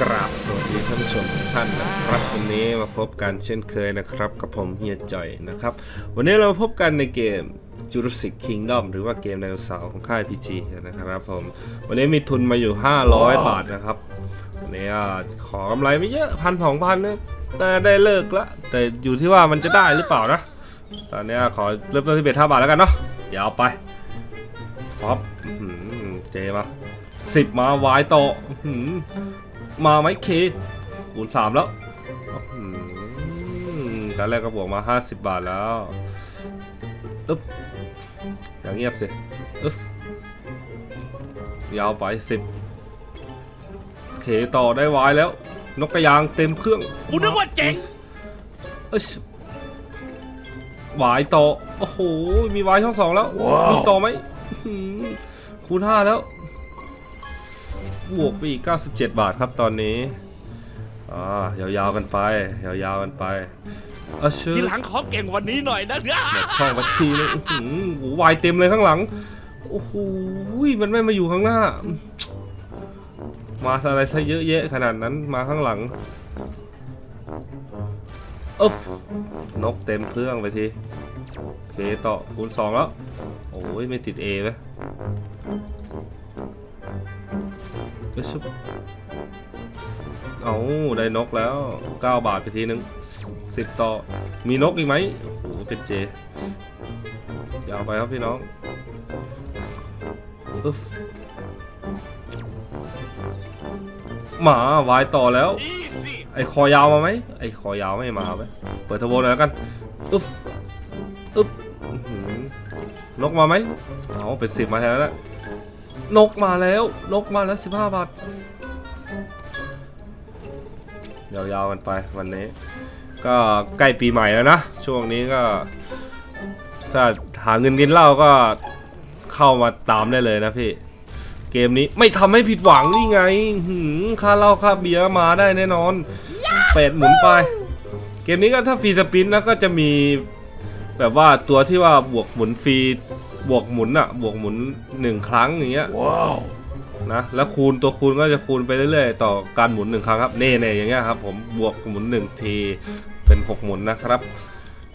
กราบสวัสดีท่านผู้ชมทุกท่านนะครับวันนี้มาพบกันเช่นเคยนะครับ กับผมเฮียจ่อยนะครับ วันนี้เราพบกันในเกม Jurassic Kingdom หรือว่าเกมไดโนเสาร์ของค่าย PG นะครับผม วันนี้มีทุนมาอยู่ 500 บาทนะครับวันนี้อะขอกำไรไม่เยอะพันสองพันนะแต่ได้เลิกละแต่อยู่ที่ว่ามันจะได้หรือเปล่านะ ตอนนี้ขอเริ่มต้นที่เบ็ดห้าบาทแล้วกันเนาะยาวไปฟอบเจมาสิบมาวายต่ออื้อหือ มาไหมเคคูณสามแล้วอื้อหือตอนแรกก็บวกมา 50 บาทแล้วอึ๊บอย่างเงียบสิอึ๊บยาวไปสิบเคต่อได้วายแล้ว นกกระยางเต็มเครื่องกูนึกว่าเจ๋งเอ้ยหวายต่อ โอ้โห มีวายช่องสองแล้ว มีต่อไหมอื้อหือคูณห้าแล้ว บวกไปอีก 97 บาทครับตอนนี้อ่ายาวๆกันไป ยาวๆกันไปเอาชื่อทีหลังขอเก่งกวันนี้หน่อยนะเด้อช่องวัดทีเลยอื้อหือโอ้โหวายเต็มเลยข้างหลัง โอ้โหมันไม่มาอยู่ข้างหน้า มาอะไรซะเยอะแยะขนาดนั้นมาข้างหลังอ๊บนกเต็มเครื่องไปทีโอเคต่อคูณสองแล้ว โอ้ยไม่ติดเอไหม เอ้ยชุบเอาได้นกแล้ว 9 บาทไปทีนึง 10 ต่อ มีนกอีกไหมโอ้โหเป็นเจยาวไปครับพี่น้องอึ๊บหมาวายต่อแล้ว ไอ้คอยาวมาไหมไอ้คอยาวไม่มาไหมเปิดเทอร์โบหน่อยแล้วกันอึ๊บอึ๊บอื้อหือนกมาไหมเอาเป็นสิบมาแทนแล้ว นกมาแล้ว นกมาแล้วสิบห้าบาท ยาวๆกันไปวันนี้ ก็ใกล้ปีใหม่แล้วนะ ช่วงนี้ก็ถ้าหาเงินกินเหล้าก็เข้ามาตามได้เลยนะพี่ เกมนี้ไม่ทำให้ผิดหวังนี่ไงหืมค่าเหล้าค่าเบียร์มาได้แน่นอน เป็ดหมุนไป เกมนี้ก็ถ้าฟรีสปินนะก็จะมีแบบว่าตัวที่ว่าบวกหมุนฟรี บวกหมุนอะบวกหมุนหนึ่งครั้งอย่างเงี้ยว้าวนะแล้วคูณตัวคูณก็จะคูณไปเรื่อยๆ ต่อการหมุนหนึ่งครั้งครับเน่ๆอย่างเงี้ยครับผมบวกหมุนหนึ่งทีเป็นหกหมุนนะครับ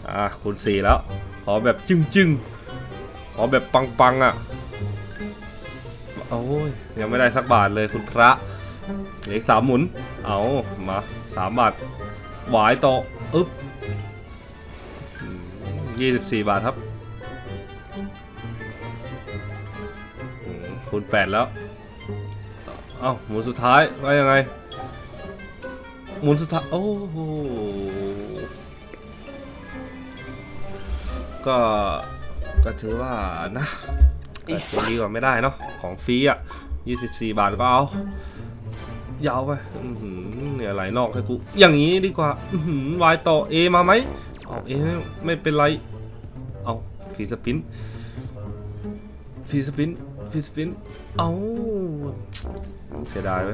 อ่าคูณสี่แล้ว ขอแบบจึ้งๆขอแบบปังๆอะโอ้ยยังไม่ได้สักบาทเลยคุณพระเหลืออีกสามหมุน เอามาสามบาทหวายต่ออึ๊บยี่สิบสี่บาทครับ คูณแปดแล้ว เอ้าหมุนสุดท้ายว่ายังไง หมุนสุดท้าย โอ้โห ก็ก็ถือว่านะก็ถือดีกว่าไม่ได้เนาะของฟรีอะ24บาทก็เอา ยาวไปเนี่ยไหลนอกให้กู อย่างนี้ดีกว่าวายต่อ A มาไหมเอาเอไม่ไม่เป็นไร เอาฟรีสปินฟรีสปิน ฟรีสปินเอาเสียดายไหม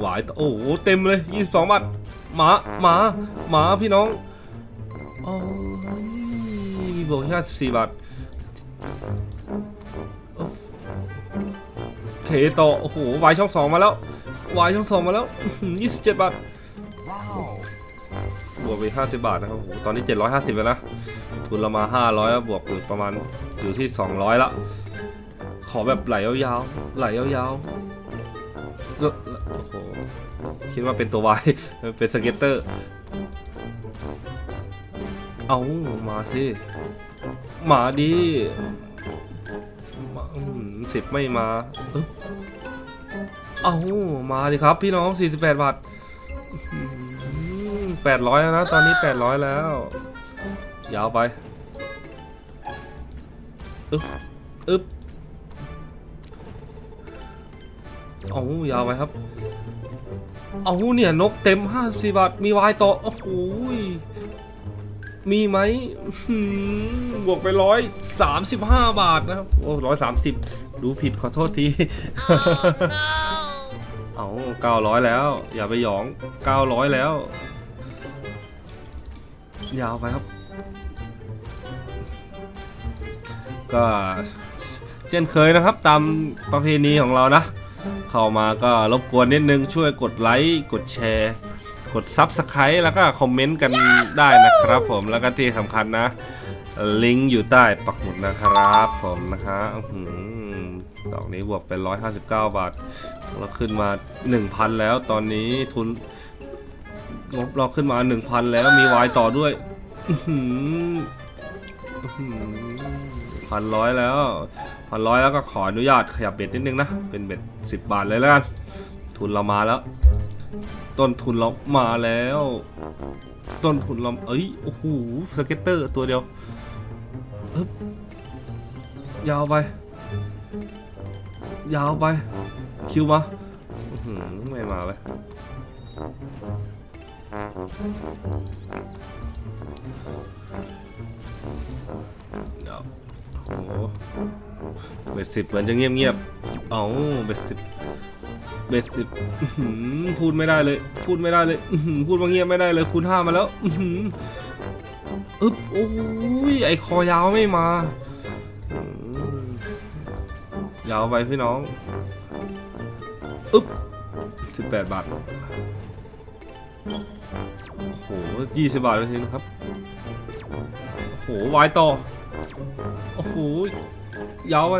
หวายต่อโอ้โหเต็มเลย22บาทหมาหมาหมาพี่น้องโอ้ยบวก54บาทอุ๊ฟเทต่อโอ้โหวายช่องสองมาแล้ววายช่องสองมาแล้วอื้อหือ27บาท วกไป50 บาทนะครับโอ้โหตอนนี้ 750แล้วนะ ทุนเรามา 500แล้วบวกอยู่ประมาณอยู่ที่ 200ล้วขอแบบไหลยาวๆ ไหลยาวๆโอ้โห คิดว่าเป็นตัววาย เป็นสเก็ตเตอร์ เอามาสิมาดีสิบไม่มาเอ้าเอามาดิครับ พี่น้อง 48 บาท แปดร้อยแล้วนะ ตอนนี้ 800 แล้ว ยาวไป อึ๊บ อึ๊บเอายาวไปครับ เอาเนี่ย นกเต็ม 54 บาท มีวายต่อ โอ้โหมีไหมบวกไปร้อยสามสิบห้าบาทนะครับ โอ้ร้อยสามสิบดูผิดขอโทษที เอาเก้าร้อยแล้ว อย่าไปหยองเก้าร้อยแล้ว ยาวไปครับ ก็เช่นเคยนะครับ ตามประเพณีของเรานะ เข้ามาก็รบกวนนิดนึงช่วยกดไลค์กดแชร์กด Subscribe แล้วก็คอมเมนต์กันได้นะครับผมแล้วก็ที่สำคัญนะ ลิงก์อยู่ใต้ปักหมุดนะครับผมนะฮะหือดอกนี้บวกเป็น 159 บาทเราขึ้นมา 1,000 แล้วตอนนี้ทุน งบเราขึ้นมา1,000แล้วมีวายต่อด้วยพันร้อยแล้วพันร้อยแล้วก็ขออนุญาตขยับเบ็ดนิดนึงนะ เป็นเบ็ด10บาทเลยแล้วกัน ทุนเรามาแล้ว ต้นทุนเรามาแล้ว ต้นทุนเราเอ้ยโอ้โหสเก็ตเตอร์ตัวเดียวยาวไป ยาวไป คิวมาไม่มาไป เดี๋ยวโอ้โหเบ็ดสิบเหมือนจะเงียบเงียบๆเอ้าเบ็ดสิบเบ็ดสิบพูดไม่ได้เลย พูดไม่ได้เลยพูดว่าเงียบไม่ได้เลยคูณห้ามาแล้วอึ๊บโอ้ยไอคอยาวไม่มายาวไปพี่น้อง อึ๊บสิบแปดบาท โอ้โหยี่สิบบาทไปทีนะครับ โอ้โหวายต่อ โอ้โหยาวไป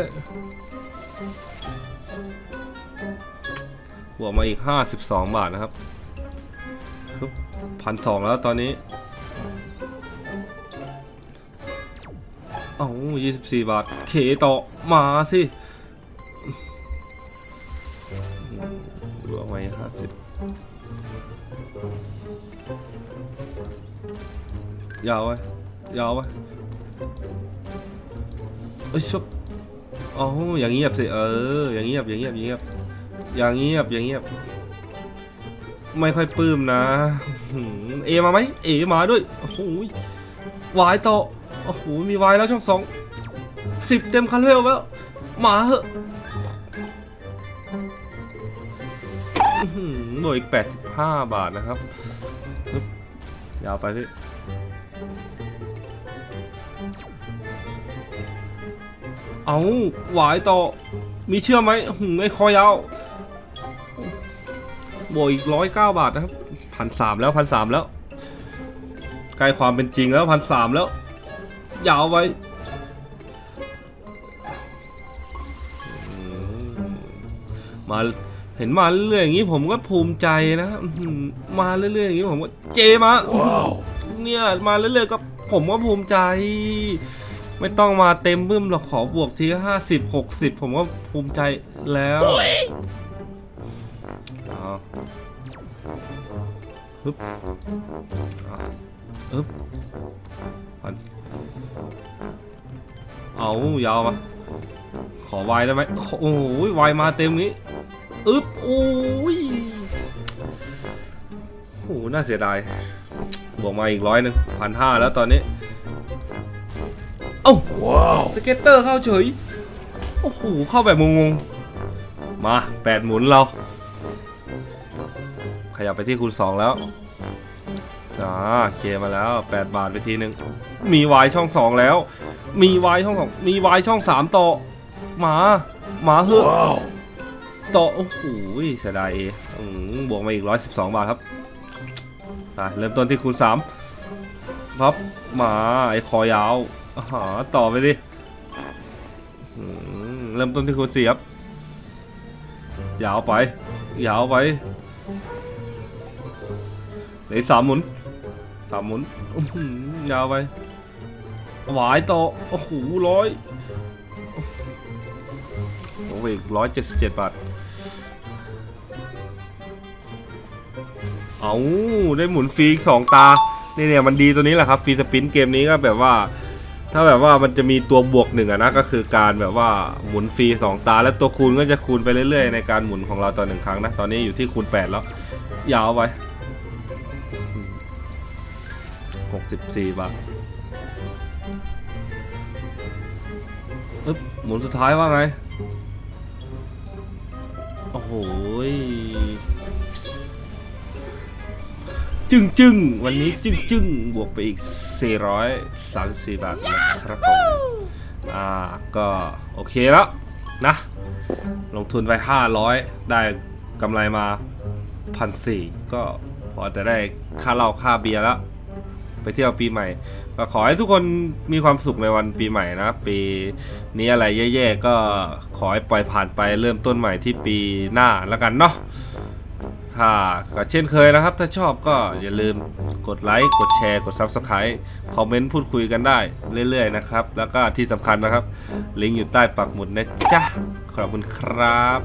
บวกมาอีกห้าสิบสองบาทนะครับพันสองแล้วตอนนี้เอ้ายี่สิบสี่บาท เคต่อมาสิ ยาวไว้ยาวไว้เอ้ยชุบอ๋ออย่างเงียบสิเอออย่างเงียบอย่างเงียบอย่างเงียบอย่างเงียบอย่างเงียบ ไม่ค่อยปลื้มนะเอมาไหมเอมาด้วยโอ้โหวายต่อโอ้โหมีวายแล้วช่องสองสิบเต็มคันเวแล้วมาเหอะหน่วยอีก 85 บาทนะครับปึ๊บยาวไปพี่ เอาหวายต่อ มีเชื่อไหมอื้อหือไอ้คอยาวบวกอีกร้อยเก้าบาทนะครับพันสามแล้วพันสามแล้ว ใกล้ความเป็นจริงแล้วพันสามแล้ว ยาวไปอืมมาเห็นมาเรื่อยๆอย่างนี้ผมก็ภูมิใจนะอื้อหือมาเรื่อยๆอย่างนี้ผมก็เจมาว้าวเนี่ยมาเรื่อยๆก็ผมก็ภูมิใจ ไม่ต้องมาเต็มบึ้มหรอกขอบวกทีห้าสิบหกสิบผมก็ภูมิใจแล้วเอาฮึบฮึบพันเอายาวมาขอวายได้ไหมโอ้ยวายมาเต็มนี้อึ๊บโอ้ยโหน่าเสียดายบวกมาอีกร้อยหนึ่งพันห้าแล้วตอนนี้ ว้าวสเก็ตเตอร์เข้าเฉย โอ้โห เข้าแบบงงๆ มาแปดหมุนเรา ขยับไปที่คูณสองแล้วอ่าเคลียร์มาแล้ว 8 บาทไปทีหนึ่งมีวายช่องสองแล้ว มีวายช่องสองมีวายช่องสามต่อมามาเฮ้อะว้าวต่อ โอ้โหเสียดายเออืมบวกมาอีก 112 บาทครับไปเริ่มต้นที่คูณ3พับมาไอ้คอยาว อาหาต่อไปดิเริ่มต้นที่คูณ4ครับ ยาวไป ยาวไปเหลืออกสามหมุนสามหมุนยาวไปหวายต่อโอ้โหร้อยโอ้โหอีกร้อยเจ็ดสิบเจ็ดบาท เอาได้หมุนฟรีสองตา นี่เนี่ยมันดีตัวนี้แหละครับ ฟรีสปินเกมนี้ก็แบบว่า ถ้าแบบว่ามันจะมีตัวบวกหนึ่งอะนะก็คือการแบบว่าหมุนฟรีสองตา แล้วตัวคูณก็จะคูณไปเรื่อยๆ ในการหมุนของเราต่อหนึ่งครั้งนะ ตอนนี้อยู่ที่คูณ 8 แล้ว ยาวไป64บาทปึ๊บหมุนสุดท้ายว่าไง โอ้โห จึ้งจึ้งวันนี้จึ้งจึ้งบวกไปอีก 434 บาทนะครับผมอ่าก็โอเคแล้วนะ ลงทุนไป 500 ได้กำไรมาพันสี่ก็พอจะได้ค่าเหล้าค่าเบียร์แล้ว ไปเที่ยวปีใหม่ ก็ขอให้ทุกคนมีความสุขในวันปีใหม่นะ ปีนี้อะไรแย่ๆก็ขอให้ปล่อยผ่านไปเริ่มต้นใหม่ที่ปีหน้าแล้วกันเนาะ ค่ะ ก็เช่นเคยนะครับ ถ้าชอบก็อย่าลืมกดไลค์ กดแชร์ กด Subscribe คอมเมนต์พูดคุยกันได้เรื่อยๆนะครับ แล้วก็ที่สำคัญนะครับ ลิงก์อยู่ใต้ปักหมุดนะจ๊ะ ขอบคุณครับ